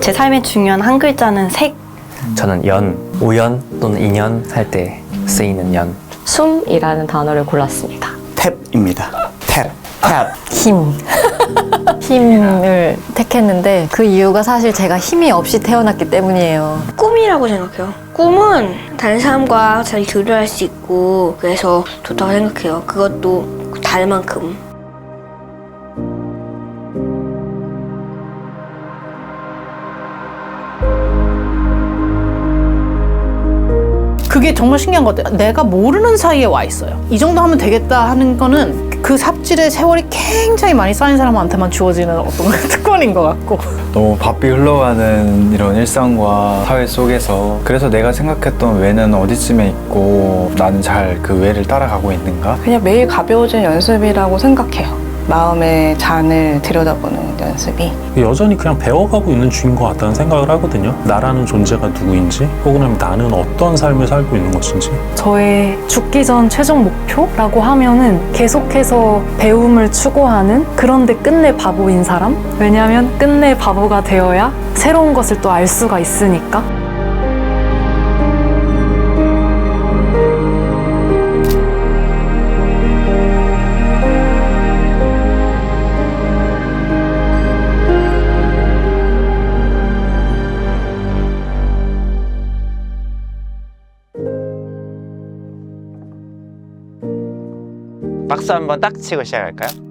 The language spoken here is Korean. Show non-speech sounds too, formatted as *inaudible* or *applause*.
제 삶에 중요한 한 글자는 색, 저는 연, 우연 또는 인연 할 때 쓰이는 연. 숨이라는 단어를 골랐습니다. 탭입니다. 탭. 탭. 힘. *laughs* 힘을 택했는데 그 이유가 사실 제가 힘이 없이 태어났기 때문이에요. 꿈이라고 생각해요. 꿈은 다른 사람과 잘 교류할 수 있고 그래서 좋다고 생각해요. 그것도 달 만큼. 그게 정말 신기한 것 같아요. 내가 모르는 사이에 와 있어요. 이 정도 하면 되겠다 하는 거는 그 삽질의 세월이 굉장히 많이 쌓인 사람한테만 주어지는 어떤 *laughs* 특권인 것 같고. 너무 바삐 흘러가는 이런 일상과 사회 속에서 그래서 내가 생각했던 외는 어디쯤에 있고 나는 잘그 외를 따라가고 있는가? 그냥 매일 가벼워진 연습이라고 생각해요. 마음의 잔을 들여다보는 연습이. 여전히 그냥 배워가고 있는 중인 것 같다는 생각을 하거든요. 나라는 존재가 누구인지, 혹은 나는 어떤 삶을 살고 있는 것인지. 저의 죽기 전 최종 목표라고 하면은 계속해서 배움을 추구하는 그런데 끝내 바보인 사람? 왜냐하면 끝내 바보가 되어야 새로운 것을 또 알 수가 있으니까. 박수 한번 딱 치고 시작할까요?